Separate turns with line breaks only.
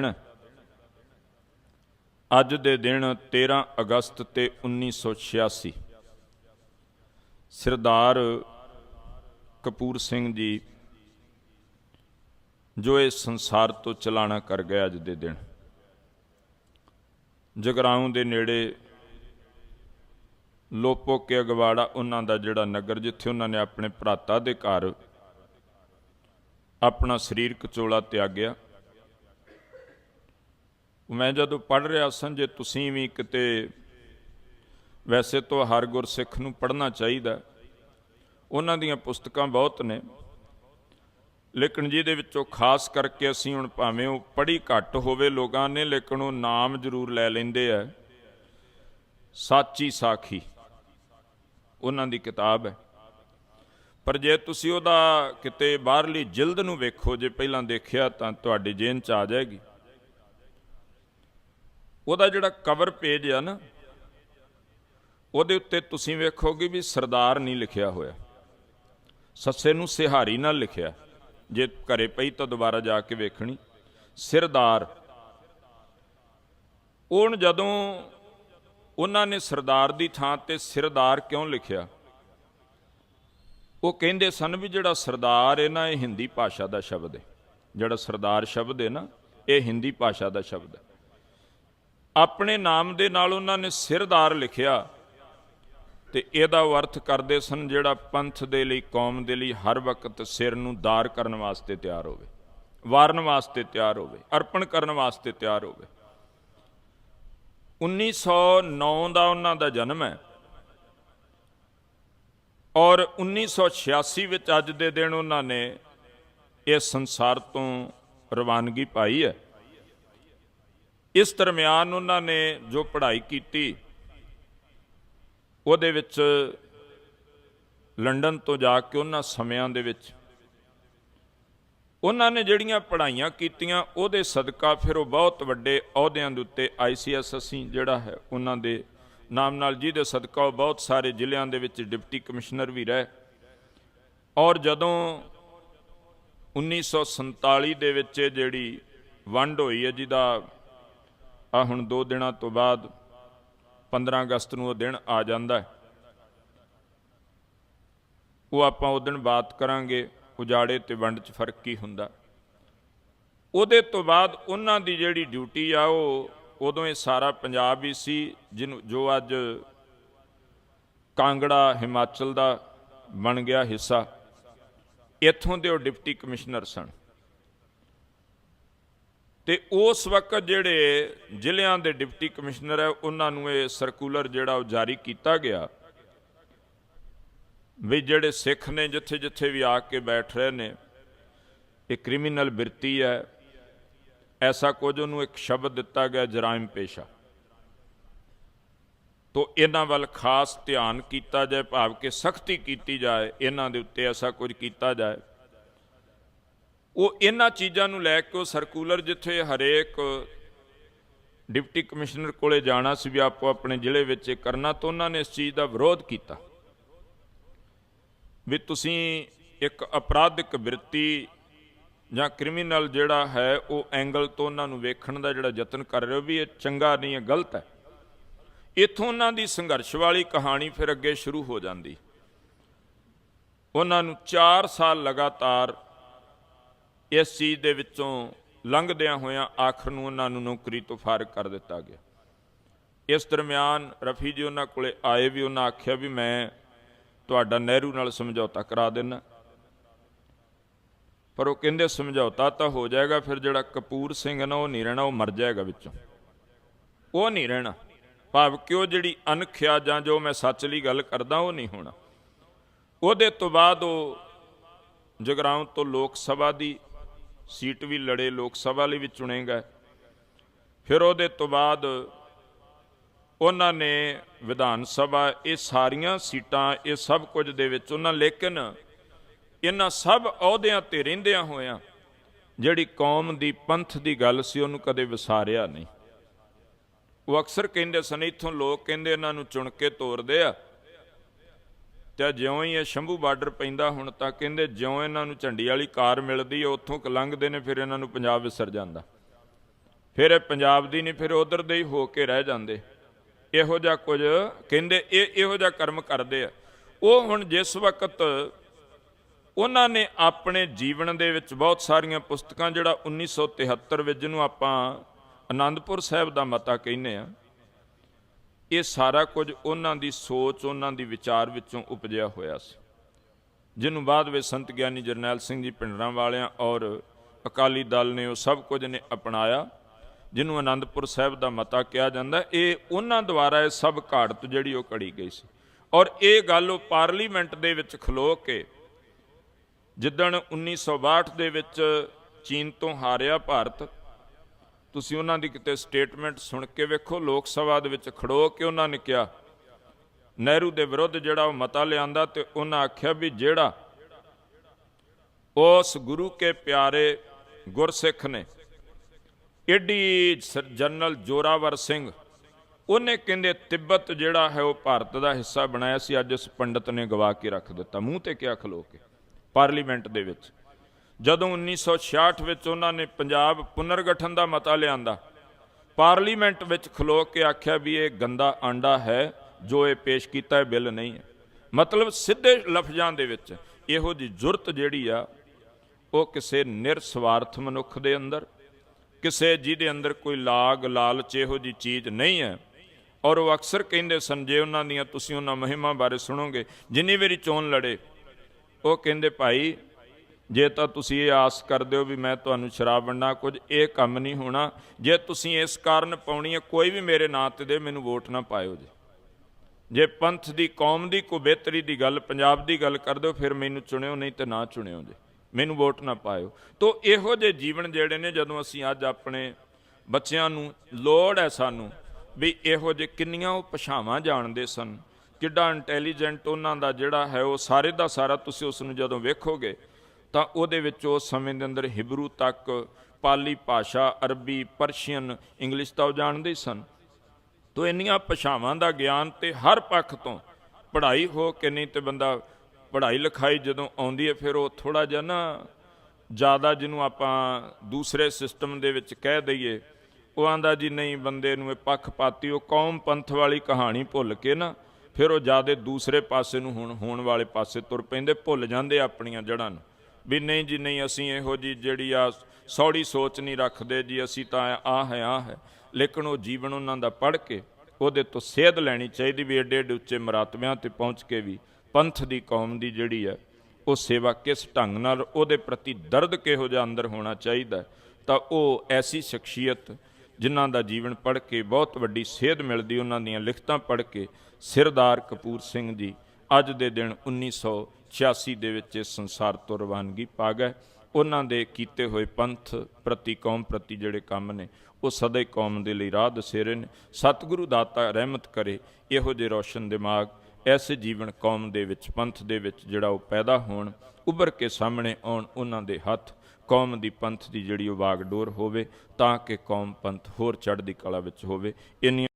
ਦਿਨ ਅੱਜ ਦੇ ਦਿਨ 13 ਅਗਸਤ ਤੇ 1986 ਸਰਦਾਰ ਕਪੂਰ ਸਿੰਘ ਜੀ ਜੋ ਇਸ ਸੰਸਾਰ ਤੋਂ ਚਲਾਣਾ ਕਰ ਗਏ ਅੱਜ ਦੇ ਦਿਨ। ਜਗਰਾਉਂ ਦੇ ਨੇੜੇ ਲੋਪੋ ਕੇ ਅਗਵਾੜਾ, ਉਹਨਾਂ ਦਾ ਜਿਹੜਾ ਨਗਰ ਜਿੱਥੇ ਉਹਨਾਂ ਨੇ ਆਪਣੇ ਭਰਾਤਾ ਦੇ ਘਰ ਆਪਣਾ ਸਰੀਰਕ ਚੋਲਾ ਤਿਆਗਿਆ ਮੈਂ ਜਦੋਂ ਪੜ੍ਹ ਰਿਹਾ ਸਾਂ ਜੇ ਤੁਸੀਂ ਵੀ ਕਿਤੇ ਵੈਸੇ ਤਾਂ ਹਰ ਗੁਰਸਿੱਖ ਨੂੰ ਪੜ੍ਹਨਾ ਚਾਹੀਦਾ। ਉਹਨਾਂ ਦੀਆਂ ਪੁਸਤਕਾਂ ਬਹੁਤ ਨੇ। ਲੇਕਿਨ ਜਿਹਦੇ ਵਿੱਚੋਂ ਖਾਸ ਕਰਕੇ ਅਸੀਂ ਹੁਣ ਭਾਵੇਂ ਉਹ ਪੜ੍ਹੀ ਘੱਟ ਹੋਵੇ ਲੋਕਾਂ ਨੇ, ਲੇਕਿਨ ਉਹ ਨਾਮ ਜ਼ਰੂਰ ਲੈ ਲੈਂਦੇ ਆ। ਸਾਚੀ ਸਾਖੀ। ਉਹਨਾਂ ਦੀ ਕਿਤਾਬ ਹੈ। ਪਰ ਜੇ ਤੁਸੀਂ ਉਹਦਾ ਕਿਤੇ ਬਾਹਰਲੀ ਜਿਲਦ ਨੂੰ ਵੇਖੋ, ਜੇ ਪਹਿਲਾਂ ਦੇਖਿਆ ਤਾਂ ਤੁਹਾਡੀ ਜੇਨ ਚ ਆ ਜਾਏਗੀ। ਉਹਦਾ ਜਿਹੜਾ ਕਵਰ ਪੇਜ ਆ ਨਾ, ਉਹਦੇ ਉੱਤੇ ਤੁਸੀਂ ਵੇਖੋਗੇ ਵੀ ਸਰਦਾਰ ਨਹੀਂ ਲਿਖਿਆ ਹੋਇਆ। ਸੱਸੇ ਨੂੰ ਸਿਹਾਰੀ ਨਾਲ ਲਿਖਿਆ। ਜੇ ਘਰੇ ਪਈ ਤਾਂ ਦੁਬਾਰਾ ਜਾ ਕੇ ਵੇਖਣੀ। ਸਿਰਦਾਰ। ਉਹਨ ਜਦੋਂ ਉਹਨਾਂ ਨੇ ਸਰਦਾਰ ਦੀ ਥਾਂ ਤੇ ਸਿਰਦਾਰ ਕਿਉਂ ਲਿਖਿਆ? ਉਹ ਕਹਿੰਦੇ ਸਨ ਵੀ ਜਿਹੜਾ ਸਰਦਾਰ ਹੈ ਨਾ, ਇਹ ਹਿੰਦੀ ਭਾਸ਼ਾ ਦਾ ਸ਼ਬਦ ਹੈ। ਜਿਹੜਾ ਸਰਦਾਰ ਸ਼ਬਦ ਹੈ ਨਾ, ਇਹ ਹਿੰਦੀ ਭਾਸ਼ਾ ਦਾ ਸ਼ਬਦ ਹੈ। ਆਪਣੇ ਨਾਮ ਦੇ ਨਾਲ ਉਹਨਾਂ ਨੇ ਸਿਰਦਾਰ ਲਿਖਿਆ ਤੇ ਇਹਦਾ ਉਹ ਅਰਥ ਕਰਦੇ ਸਨ ਜਿਹੜਾ ਪੰਥ ਦੇ ਲਈ, ਕੌਮ ਦੇ ਲਈ ਹਰ ਵਕਤ ਸਿਰ ਨੂੰ ਦਾਰ ਕਰਨ ਵਾਸਤੇ ਤਿਆਰ ਹੋਵੇ, ਵਾਰਨ ਵਾਸਤੇ ਤਿਆਰ ਹੋਵੇ, ਅਰਪਣ ਕਰਨ ਵਾਸਤੇ ਤਿਆਰ ਹੋਵੇ। 1909 ਦਾ ਉਹਨਾਂ ਦਾ ਜਨਮ ਹੈ ਔਰ 1986 ਵਿੱਚ ਅੱਜ ਦੇ ਦਿਨ ਉਹਨਾਂ ਨੇ ਇਸ ਸੰਸਾਰ ਤੋਂ ਰਵਾਨਗੀ ਪਾਈ ਹੈ। ਇਸ ਦਰਮਿਆਨ ਉਹਨਾਂ ਨੇ ਜੋ ਪੜ੍ਹਾਈ ਕੀਤੀ, ਉਹਦੇ ਵਿੱਚ ਲੰਡਨ ਤੋਂ ਜਾ ਕੇ ਉਹਨਾਂ ਸਮਿਆਂ ਦੇ ਵਿੱਚ ਉਹਨਾਂ ਨੇ ਜਿਹੜੀਆਂ ਪੜ੍ਹਾਈਆਂ ਕੀਤੀਆਂ, ਉਹਦੇ ਸਦਕਾ ਫਿਰ ਉਹ ਬਹੁਤ ਵੱਡੇ ਅਹੁਦਿਆਂ ਦੇ ਉੱਤੇ ਆਈਸੀਐਸ ਅਸੀਂ ਜਿਹੜਾ ਹੈ, ਉਹਨਾਂ ਦੇ ਨਾਮ ਨਾਲ ਜਿਹਦੇ ਸਦਕਾ ਉਹ ਬਹੁਤ ਸਾਰੇ ਜ਼ਿਲ੍ਹਿਆਂ ਦੇ ਵਿੱਚ ਡਿਪਟੀ ਕਮਿਸ਼ਨਰ ਵੀ ਰਹੇ। ਔਰ ਜਦੋਂ 1947 ਦੇ ਵਿੱਚ ਇਹ ਜਿਹੜੀ ਵੰਡ ਹੋਈ ਹੈ, ਜਿਹਦਾ ਆ ਹੁਣ 2 ਦਿਨਾਂ ਤੋਂ ਬਾਅਦ 15 ਅਗਸਤ ਨੂੰ ਉਹ ਦਿਨ ਆ ਜਾਂਦਾ ਹੈ। ਉਹ ਆਪਾਂ ਉਹ ਦਿਨ ਬਾਤ ਕਰਾਂਗੇ, ਉਜਾੜੇ ਤੇ ਵੰਡ 'ਚ ਫ਼ਰਕ ਕੀ ਹੁੰਦਾ। ਉਹਦੇ ਤੋਂ ਬਾਅਦ ਉਹਨਾਂ ਦੀ ਜਿਹੜੀ ਡਿਊਟੀ ਆ, ਉਹ ਉਦੋਂ ਇਹ ਸਾਰਾ ਪੰਜਾਬ ਹੀ ਸੀ ਜਿਹਨੂੰ ਜੋ ਅੱਜ ਕਾਂਗੜਾ ਹਿਮਾਚਲ ਦਾ ਬਣ ਗਿਆ ਹਿੱਸਾ। ਇੱਥੋਂ ਦੇ ਉਹ ਡਿਪਟੀ ਕਮਿਸ਼ਨਰ ਸਨ। ਤੇ ਉਸ ਵਕਤ ਜਿਹੜੇ ਜ਼ਿਲ੍ਹਿਆਂ ਦੇ ਡਿਪਟੀ ਕਮਿਸ਼ਨਰ ਹੈ, ਉਹਨਾਂ ਨੂੰ ਇਹ ਸਰਕੂਲਰ ਜਿਹੜਾ ਉਹ ਜਾਰੀ ਕੀਤਾ ਗਿਆ। ਵੀ ਜਿਹੜੇ ਸਿੱਖ ਨੇ ਜਿੱਥੇ ਜਿੱਥੇ ਵੀ ਆ ਕੇ ਬੈਠ ਰਹੇ ਨੇ, ਇਹ ਕ੍ਰਿਮੀਨਲ ਬਿਰਤੀ ਹੈ। ਐਸਾ ਕੁਝ ਉਹਨੂੰ ਇੱਕ ਸ਼ਬਦ ਦਿੱਤਾ ਗਿਆ, ਜਰਾਇਮ ਪੇਸ਼ਾ। ਤੋ ਇਹਨਾਂ ਵੱਲ ਖਾਸ ਧਿਆਨ ਕੀਤਾ ਜਾਏ, ਭਾਵ ਕਿ ਸਖਤੀ ਕੀਤੀ ਜਾਏ, ਇਹਨਾਂ ਦੇ ਉੱਤੇ ਐਸਾ ਕੁਝ ਕੀਤਾ ਜਾਏ। ਉਹ ਇਹਨਾਂ ਚੀਜ਼ਾਂ ਨੂੰ ਲੈ ਕੇ ਉਹ ਸਰਕੂਲਰ ਜਿੱਥੇ ਹਰੇਕ ਡਿਪਟੀ ਕਮਿਸ਼ਨਰ ਕੋਲੇ ਜਾਣਾ ਸੀ ਵੀ ਆਪੋ ਆਪਣੇ ਜ਼ਿਲ੍ਹੇ ਵਿੱਚ ਇਹ ਕਰਨਾ, ਤਾਂ ਉਹਨਾਂ ਨੇ ਇਸ ਚੀਜ਼ ਦਾ ਵਿਰੋਧ ਕੀਤਾ। ਵੀ ਤੁਸੀਂ ਇੱਕ ਅਪਰਾਧਿਕ ਬਿਰਤੀ ਜਾਂ ਕ੍ਰਿਮੀਨਲ ਜਿਹੜਾ ਹੈ, ਉਹ ਐਂਗਲ ਤੋਂ ਉਹਨਾਂ ਨੂੰ ਵੇਖਣ ਦਾ ਜਿਹੜਾ ਯਤਨ ਕਰ ਰਹੇ ਹੋ ਵੀ ਇਹ ਚੰਗਾ ਨਹੀਂ ਹੈ, ਗਲਤ ਹੈ। ਇਥੋਂ ਉਹਨਾਂ ਦੀ ਸੰਘਰਸ਼ ਵਾਲੀ ਕਹਾਣੀ ਫਿਰ ਅੱਗੇ ਸ਼ੁਰੂ ਹੋ ਜਾਂਦੀ। ਉਹਨਾਂ ਨੂੰ 4 ਸਾਲ ਲਗਾਤਾਰ ਇਸ ਚੀਜ਼ ਦੇ ਵਿੱਚੋਂ ਲੰਘਦਿਆਂ ਹੋਇਆਂ ਆਖਰ ਨੂੰ ਉਹਨਾਂ ਨੂੰ ਨੌਕਰੀ ਤੋਂ ਫਾਰਗ ਕਰ ਦਿੱਤਾ ਗਿਆ। ਇਸ ਦਰਮਿਆਨ ਰਫੀ ਜੀ ਉਹਨਾਂ ਕੋਲੇ ਆਏ ਵੀ ਉਹਨਾਂ ਆਖਿਆ ਵੀ ਮੈਂ ਤੁਹਾਡਾ ਨਹਿਰੂ ਨਾਲ ਸਮਝੌਤਾ ਕਰਾ ਦੇਣਾ ਪਰ ਉਹ ਕਹਿੰਦੇ ਸਮਝੌਤਾ ਤਾਂ ਹੋ ਜਾਏਗਾ, ਫਿਰ ਜਿਹੜਾ ਕਪੂਰ ਸਿੰਘ ਨਾ ਉਹ ਨਹੀਂ ਰਹਿਣਾ, ਉਹ ਮਰ ਜਾਏਗਾ ਵਿੱਚੋਂ। ਉਹ ਨਹੀਂ ਰਹਿਣਾ। ਭਾਵ ਕਿ ਉਹ ਜਿਹੜੀ ਅਨਖਿਆ ਜਾਂ ਜੋ ਮੈਂ ਸੱਚ ਲਈ ਗੱਲ ਕਰਦਾ, ਉਹ ਨਹੀਂ ਹੋਣਾ। ਉਹਦੇ ਤੋਂ ਬਾਅਦ ਉਹ ਜਗਰਾਉਂ ਤੋਂ ਲੋਕ ਸਭਾ ਦੀ ਸੀਟ ਵੀ ਲੜੇ, ਲੋਕ ਸਭਾ ਲਈ ਵੀ ਚੁਣੇ ਗਏ। ਫਿਰ ਉਹਦੇ ਤੋਂ ਬਾਅਦ ਉਹਨਾਂ ਨੇ ਵਿਧਾਨ ਸਭਾ, ਇਹ ਸਾਰੀਆਂ ਸੀਟਾਂ, ਇਹ ਸਭ ਕੁਝ ਦੇ ਵਿੱਚ ਉਹਨਾਂ, ਲੇਕਿਨ ਇਹਨਾਂ ਸਭ ਅਹੁਦਿਆਂ ਤੇ ਰਹਿੰਦਿਆਂ ਹੋਇਆਂ ਜਿਹੜੀ ਕੌਮ ਦੀ ਪੰਥ ਦੀ ਗੱਲ ਸੀ, ਉਹਨੂੰ ਕਦੇ ਵਿਸਾਰਿਆ ਨਹੀਂ। ਉਹ ਅਕਸਰ ਕਹਿੰਦੇ ਸਨ, ਇੱਥੋਂ ਲੋਕ ਕਹਿੰਦੇ, ਇਹਨਾਂ ਨੂੰ ਚੁਣ ਕੇ ਤੋਰਦੇ ਆ। ਤੇ ਜਿਉਂ ਹੀ ਇਹ ਸ਼ੰਭੂ ਬਾਰਡਰ ਪੈਂਦਾ ਹੁਣ ਤਾਂ ਕਹਿੰਦੇ ਜਿਉਂ ਇਹਨਾਂ ਨੂੰ ਝੰਡੀ ਵਾਲੀ ਕਾਰ ਮਿਲਦੀ ਹੈ ਉੱਥੋਂ ਕ ਲੰਘਦੇ ਨੇ, ਫਿਰ ਇਹਨਾਂ ਨੂੰ ਪੰਜਾਬ ਵਿਸਰ ਜਾਂਦਾ। ਫਿਰ ਇਹ ਪੰਜਾਬ ਦੀ ਨਹੀਂ, ਫਿਰ ਉਧਰ ਦੇ ਹੀ ਹੋ ਕੇ ਰਹਿ ਜਾਂਦੇ। ਇਹੋ ਜਿਹਾ ਕੁਝ, ਕਹਿੰਦੇ ਇਹ ਇਹੋ ਜਿਹਾ ਕਰਮ ਕਰਦੇ ਆ। ਉਹ ਹੁਣ ਜਿਸ ਵਕਤ ਉਹਨਾਂ ਨੇ ਆਪਣੇ ਜੀਵਨ ਦੇ ਵਿੱਚ ਬਹੁਤ ਸਾਰੀਆਂ ਪੁਸਤਕਾਂ, ਜਿਹੜਾ 1973 ਵਿੱਚ ਜਿਹਨੂੰ ਆਪਾਂ ਆਨੰਦਪੁਰ ਸਾਹਿਬ ਦਾ ਮਤਾ ਕਹਿੰਦੇ ਆ ਇਹ ਸਾਰਾ ਕੁਝ ਉਹਨਾਂ ਦੀ ਸੋਚ, ਉਹਨਾਂ ਦੀ ਵਿਚਾਰ ਵਿੱਚੋਂ ਉਪਜਿਆ ਹੋਇਆ ਸੀ। ਜਿਹਨੂੰ ਬਾਅਦ ਵਿੱਚ ਸੰਤ ਗਿਆਨੀ ਜਰਨੈਲ ਸਿੰਘ ਜੀ ਪਿੰਡਰਾਂ ਵਾਲਿਆਂ ਔਰ ਅਕਾਲੀ ਦਲ ਨੇ ਉਹ ਸਭ ਕੁਝ ਨੇ ਅਪਣਾਇਆ, ਜਿਹਨੂੰ ਆਨੰਦਪੁਰ ਸਾਹਿਬ ਦਾ ਮਤਾ ਕਿਹਾ ਜਾਂਦਾ, ਇਹ ਉਹਨਾਂ ਦੁਆਰਾ ਇਹ ਸਭ ਘਾੜਤ ਜਿਹੜੀ ਉਹ ਕੜੀ ਗਈ ਸੀ। ਔਰ ਇਹ ਗੱਲ ਉਹ ਪਾਰਲੀਮੈਂਟ ਦੇ ਵਿੱਚ ਖਲੋ ਕੇ ਜਿੱਦਣ 1962 ਦੇ ਵਿੱਚ ਚੀਨ ਤੋਂ ਹਾਰਿਆ ਭਾਰਤ ਤੁਸੀਂ ਉਹਨਾਂ ਦੀ ਕਿਤੇ ਸਟੇਟਮੈਂਟ ਸੁਣ ਕੇ ਵੇਖੋ, ਲੋਕ ਸਭਾ ਦੇ ਵਿੱਚ ਖੜੋ ਕੇ ਉਹਨਾਂ ਨੇ ਕਿਹਾ, ਨਹਿਰੂ ਦੇ ਵਿਰੁੱਧ ਜਿਹੜਾ ਉਹ ਮਤਾ ਲਿਆਂਦਾ ਤੇ ਉਹਨਾਂ ਆਖਿਆ ਵੀ ਜਿਹੜਾ ਉਸ ਗੁਰੂ ਕੇ ਪਿਆਰੇ ਗੁਰਸਿੱਖ ਨੇ, ਏਡੀ ਸਰ- ਜਨਰਲ ਜੋਰਾਵਰ ਸਿੰਘ, ਉਹਨੇ ਕਹਿੰਦੇ ਤਿੱਬਤ ਜਿਹੜਾ ਹੈ ਉਹ ਭਾਰਤ ਦਾ ਹਿੱਸਾ ਬਣਾਇਆ ਸੀ, ਅੱਜ ਇਸ ਪੰਡਤ ਨੇ ਗਵਾ ਕੇ ਰੱਖ ਦਿੱਤਾ, ਮੂੰਹ ਤੇ ਕਿਹਾ ਖਲੋ ਕੇ, ਪਾਰਲੀਮੈਂਟ ਦੇ ਵਿੱਚ। ਜਦੋਂ 1966 ਵਿੱਚ ਉਹਨਾਂ ਨੇ ਪੰਜਾਬ ਪੁਨਰਗਠਨ ਦਾ ਮਤਾ ਲਿਆਂਦਾ, ਪਾਰਲੀਮੈਂਟ ਵਿੱਚ ਖਲੋ ਕੇ ਆਖਿਆ ਵੀ ਇਹ ਗੰਦਾ ਆਂਡਾ ਹੈ, ਜੋ ਇਹ ਪੇਸ਼ ਕੀਤਾ ਹੈ ਬਿੱਲ ਨਹੀਂ ਹੈ। ਮਤਲਬ ਸਿੱਧੇ ਲਫ਼ਜ਼ਾਂ ਦੇ ਵਿੱਚ ਇਹੋ ਜੀ ਜੁਰਤ ਜਿਹੜੀ ਆ, ਉਹ ਕਿਸੇ ਨਿਰਸਵਾਰਥ ਮਨੁੱਖ ਦੇ ਅੰਦਰ, ਕਿਸੇ ਜਿਹਦੇ ਅੰਦਰ ਕੋਈ ਲਾਗ, ਲਾਲਚ ਇਹੋ ਜੀ ਚੀਜ਼ ਨਹੀਂ ਹੈ। ਔਰ ਉਹ ਅਕਸਰ ਕਹਿੰਦੇ ਸਨ, ਜੇ ਉਹਨਾਂ ਦੀਆਂ ਤੁਸੀਂ ਉਹਨਾਂ ਮਹਿਮਾ ਬਾਰੇ ਸੁਣੋਗੇ, ਜਿੰਨੀ ਵਾਰੀ ਚੋਣ ਲੜੇ, ਉਹ ਕਹਿੰਦੇ, ਭਾਈ ਜੇ ਤਾਂ ਤੁਸੀਂ ਇਹ ਆਸ ਕਰਦੇ ਹੋ ਵੀ ਮੈਂ ਤੁਹਾਨੂੰ ਸ਼ਰਾਬ ਵੰਡਣਾ ਕੁਝ ਇਹ ਕੰਮ ਨਹੀਂ ਹੋਣਾ। ਜੇ ਤੁਸੀਂ ਇਸ ਕਾਰਨ ਪਾਉਣੀ ਹੈ, ਕੋਈ ਵੀ ਮੇਰੇ ਨਾਂ ਤੇ ਦੇ, ਮੈਨੂੰ ਵੋਟ ਨਾ ਪਾਇਓ ਜੀ। ਜੇ ਪੰਥ ਦੀ, ਕੌਮ ਦੀ ਕੋ ਬਿਹਤਰੀ ਦੀ ਗੱਲ, ਪੰਜਾਬ ਦੀ ਗੱਲ ਕਰਦੇ ਹੋ, ਫਿਰ ਮੈਨੂੰ ਚੁਣਿਓ, ਨਹੀਂ ਤੇ ਨਾ ਚੁਣਿਓ ਜੀ। ਮੈਨੂੰ ਵੋਟ ਨਾ ਪਾਇਓ। ਤੋ ਇਹੋ ਜਿਹੇ ਜੀਵਨ ਜਿਹੜੇ ਨੇ, ਜਦੋਂ ਅਸੀਂ ਅੱਜ ਆਪਣੇ ਬੱਚਿਆਂ ਨੂੰ, ਲੋੜ ਹੈ ਸਾਨੂੰ ਵੀ ਇਹੋ ਜਿਹੇ ਕਿੰਨੀਆਂ ਉਹ ਭਾਸ਼ਾਵਾਂ ਜਾਣਦੇ ਸਨ। ਕਿੱਡਾ ਇੰਟੈਲੀਜੈਂਟ ਉਹਨਾਂ ਦਾ ਜਿਹੜਾ ਹੈ, ਉਹ ਸਾਰੇ ਦਾ ਸਾਰਾ ਤੁਸੀਂ ਉਸ ਨੂੰ ਜਦੋਂ ਵੇਖੋਗੇ ਤਾਂ ਉਹਦੇ ਵਿੱਚ ਉਸ ਸਮੇਂ ਦੇ ਅੰਦਰ ਹਿਬਰੂ ਤੱਕ ਪਾਲੀ ਭਾਸ਼ਾ, ਅਰਬੀ ਪਰਸ਼ੀਅਨ ਇੰਗਲਿਸ਼ ਤਾਂ ਉਹ ਜਾਣਦੇ ਸਨ। ਤੋ ਇੰਨੀਆਂ ਭਾਸ਼ਾਵਾਂ ਦਾ ਗਿਆਨ ਤੇ ਹਰ ਪੱਖ ਤੋਂ ਪੜ੍ਹਾਈ ਹੋ ਕੇ ਨਹੀਂ ਤੇ ਬੰਦਾ ਪੜ੍ਹਾਈ ਲਿਖਾਈ ਜਦੋਂ ਆਉਂਦੀ ਹੈ, ਫਿਰ ਉਹ ਥੋੜਾ ਜਿਹਾ ਨਾ ਜ਼ਿਆਦਾ ਜਿਹਨੂੰ ਆਪਾਂ ਦੂਸਰੇ ਸਿਸਟਮ ਦੇ ਵਿੱਚ ਕਹਿ ਦਈਏ, ਉਹ ਆਂਦਾ ਜੀ ਨਹੀਂ ਬੰਦੇ ਨੂੰ ਇਹ ਪੱਖਪਾਤੀ ਉਹ ਕੌਮ ਪੰਥ ਵਾਲੀ ਕਹਾਣੀ ਭੁੱਲ ਕੇ ਨਾ ਫਿਰ ਉਹ ਜਿਆਦੇ ਦੂਸਰੇ ਪਾਸੇ ਨੂੰ ਹੁਣ ਹੋਣ ਵਾਲੇ ਪਾਸੇ ਤੁਰ ਪੈਂਦੇ, ਭੁੱਲ ਜਾਂਦੇ ਆਪਣੀਆਂ ਜੜ੍ਹਾਂ ਨੂੰ। ਵੀ ਨਹੀਂ ਜੀ, ਨਹੀਂ, ਅਸੀਂ ਇਹੋ ਜੀ ਜਿਹੜੀ ਆ ਸੌੜੀ ਸੋਚ ਨਹੀਂ ਰੱਖਦੇ ਜੀ, ਅਸੀਂ ਤਾਂ ਆ ਹੈ ਆ ਹੈ। ਲੇਕਿਨ ਉਹ ਜੀਵਨ ਉਹਨਾਂ ਦਾ ਪੜ੍ਹ ਕੇ ਉਹਦੇ ਤੋਂ ਸੇਧ ਲੈਣੀ ਚਾਹੀਦੀ ਵੀ ਏਡੇ ਏਡੇ ਉੱਚੇ ਮਰਾਤਮਿਆਂ ਤੇ ਪਹੁੰਚ ਕੇ ਵੀ ਪੰਥ ਦੀ ਕੌਮ ਦੀ ਜਿਹੜੀ ਹੈ ਉਹ ਸੇਵਾ ਕਿਸ ਢੰਗ ਨਾਲ ਉਹਦੇ ਪ੍ਰਤੀ ਦਰਦ ਕਿਹੋ ਜਿਹਾ ਅੰਦਰ ਹੋਣਾ ਚਾਹੀਦਾ ਤਾਂ ਉਹ ਐਸੀ ਸ਼ਖਸੀਅਤ ਜਿਨ੍ਹਾਂ ਦਾ ਜੀਵਨ ਪੜ੍ਹ ਕੇ ਬਹੁਤ ਵੱਡੀ ਸੇਧ ਮਿਲਦੀ, ਉਹਨਾਂ ਦੀਆਂ ਲਿਖਤਾਂ ਪੜ੍ਹ ਕੇ ਸਿਰਦਾਰ ਕਪੂਰ ਸਿੰਘ ਜੀ ਅੱਜ ਦੇ ਦਿਨ 1986 ਦੇ ਵਿੱਚ ਇਸ ਸੰਸਾਰ ਤੋਂ ਰਵਾਨਗੀ ਪਾ ਗਏ। ਉਹਨਾਂ ਦੇ ਕੀਤੇ ਹੋਏ ਪੰਥ ਪ੍ਰਤੀ, ਕੌਮ ਪ੍ਰਤੀ ਜਿਹੜੇ ਕੰਮ ਨੇ, ਉਹ ਸਦਾ ਹੀ ਕੌਮ ਦੇ ਲਈ ਰਾਹ ਦਸੇਰੇ ਨੇ। ਸਤਿਗੁਰੂ ਦਾਤਾ ਰਹਿਮਤ ਕਰੇ, ਇਹੋ ਜਿਹੇ ਰੋਸ਼ਨ ਦਿਮਾਗ, ਐਸੇ ਜੀਵਨ ਕੌਮ ਦੇ ਵਿੱਚ, ਪੰਥ ਦੇ ਵਿੱਚ ਜਿਹੜਾ ਉਹ ਪੈਦਾ ਹੋਣ, ਉੱਭਰ ਕੇ ਸਾਹਮਣੇ ਆਉਣ ਉਹਨਾਂ ਦੇ ਹੱਥ, ਕੌਮ ਦੀ ਪੰਥ ਦੀ ਜਿਹੜੀ ਉਹ ਵਾਗਡੋਰ ਹੋਵੇ, ਤਾਂ ਕਿ ਕੌਮ ਪੰਥ ਹੋਰ ਚੜ੍ਹਦੀ ਕਲਾ ਵਿੱਚ ਹੋਵੇ। ਇੰਨੀਆਂ